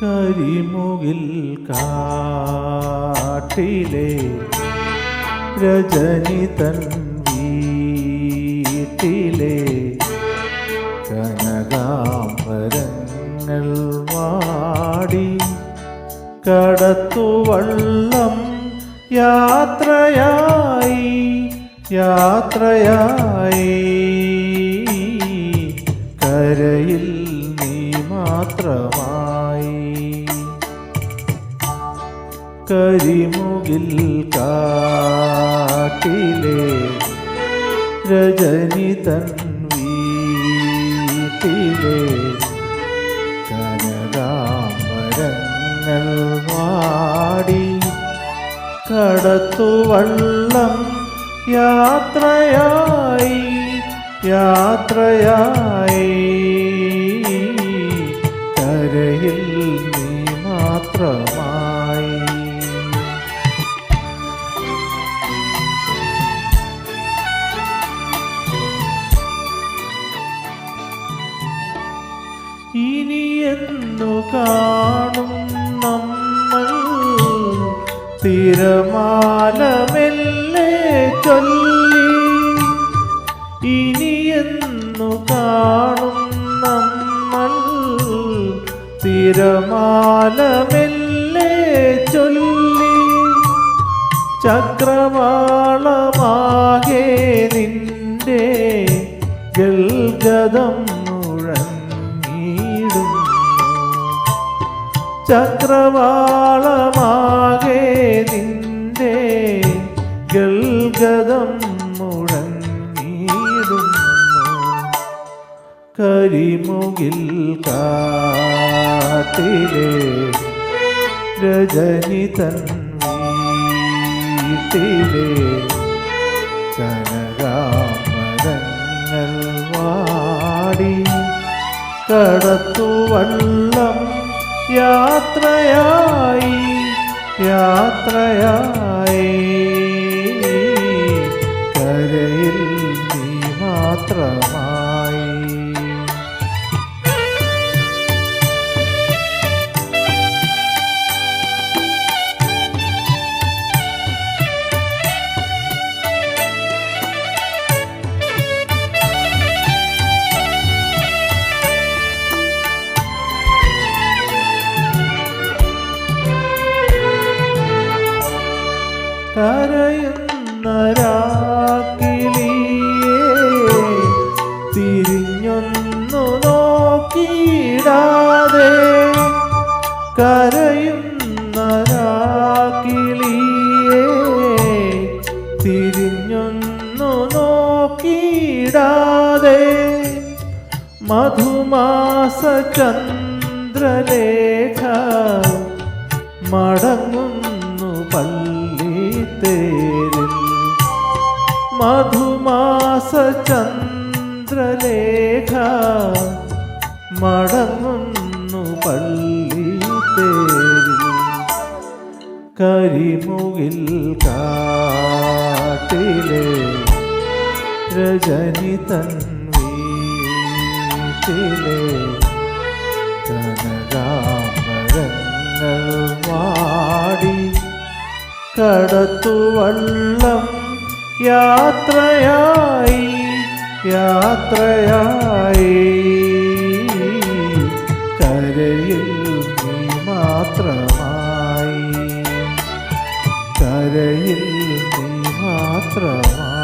കരിമുകിൽ കാട്ടിലെ രജനി തൻ വീട്ടിലെ കനകാംബരങ്ങൾ വാടി കടത്തുവള്ളം യാത്രയായി യാത്രയായി. കരിമുകിൽ കാട്ടിലെ രജനി തൻ വീട്ടിലെ കനകാമരങ്ങൾ വാടി കടത്തുവള്ളം യാത്രയായി യാത്രയായി. കരയിൽ നീ മാത്രമായി കാണും നമ്മൾ. തിരമാലമെല്ലെ ചൊല്ലി. ഇനിയെന്നു കാണും നമ്മൾ. തിരമാലമെല്ലെ ചൊല്ലി. ചക്രവാളമാകെ നിന്റെ ഗൽഗതം ചക്രവാളമാകെ നിന്റെ ഗൽഗതം മുഴങ്ങിടുന്നു കരിമുകിൽ കാട്ടിലെ രജനി തൻ വീട്ടിലെ കനകാമരങ്ങൾ വാടി കടത്തുവള്ളം യാത്രയായി നോക്കിയിടാതെ കരയുന്ന മധുമാസ ചന്ദ്രലേഖ മടങ്ങുന്നു മധുമാസ ചന്ദ്രലേഖ മടങ്ങുന്നു തേരി കരിമുകിൽ കാട്ടിലെ രജനി തൻ വീട്ടിലെ കനകാമരങ്ങൾ വാടി കടത്തുവള്ളം യാത്രയായി യാത്രയായി. കരയിൽ നീ മാത്രമായി കരയിൽ നീ മാത്രമായി.